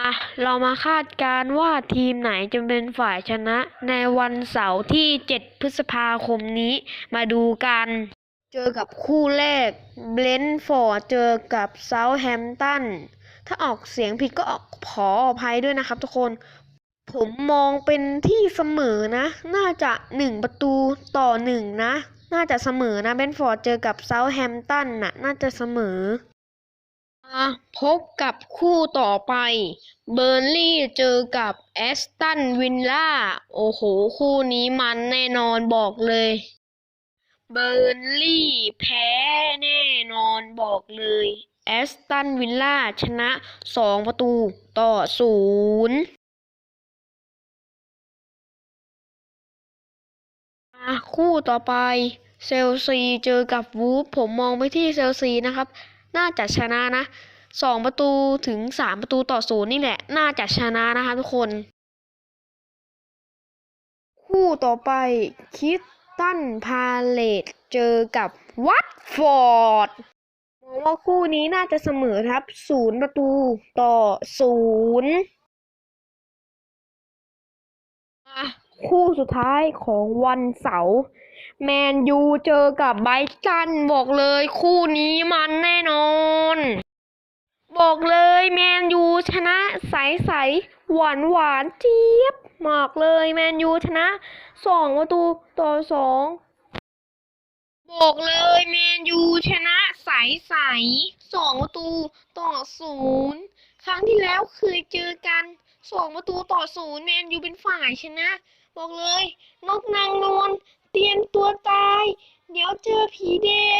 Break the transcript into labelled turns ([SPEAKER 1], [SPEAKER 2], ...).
[SPEAKER 1] มาเรามาคาดการ์ว่าทีมไหนจะเป็นฝ่ายชนะ ในวันเสาร์ที่ 7 พฤษภาคมนี้มาดูกัน เจอกับคู่แรกเบรนฟอร์ดเจอกับเซาท์แฮมป์ตันถ้าออกเสียงผิดก็ออกขออภัยด้วยนะครับทุกคน ผมมองเป็นที่เสมอนะ น่าจะหนึ่งประตูต่อหนึ่งนะ น่าจะเสมอนะเบนฟอร์ดเจอกับเซาท์แฮมป์ตันน่ะน่าจะเสมอ มาพบกับคู่ต่อไป เบอร์ลี่เจอกับแอสตันวินล่า โอ้โห คู่นี้มันแน่นอนบอกเลย เบอร์ลี่แพ้แน่นอนบอกเลย แอสตันวินล่าชนะ2ประตูต่อศูนย์มาคู่ต่อไปเชลซีเจอกับวูฟผมมองไปที่เชลซีนะครับ น่าจะชนะนะสองประตูถึงสามประตูต่อศูนย์นี่แหละ น่าจะชนะนะคะทุกคน คู่ต่อไปคิสตันพาเลตเจอกับวัตฟอร์ดมองว่าคู่นี้น่าจะเสมอครับศูนย์ประตูต่อศูนย์ คู่สุดท้ายของวันเสาร์แมนยูเจอกับไบตันบอกเลยคู่นี้มันแน่นอน บอกเลยแมนยูชนะใสๆหวานหวานเจี๊ยบบอกเลยแมนยูชนะสองประตูต่อสองบอกเลยแมนยูชนะใสๆสองประตูต่อศูนย์ครั้งที่แล้วเคยเจอกัน สองประตูต่อศูนย์แมนยูเป็นฝ่ายชนะ บอกเลย นกนางนวลเตรียมตัวตาย เดี๋ยวเจอผีแดง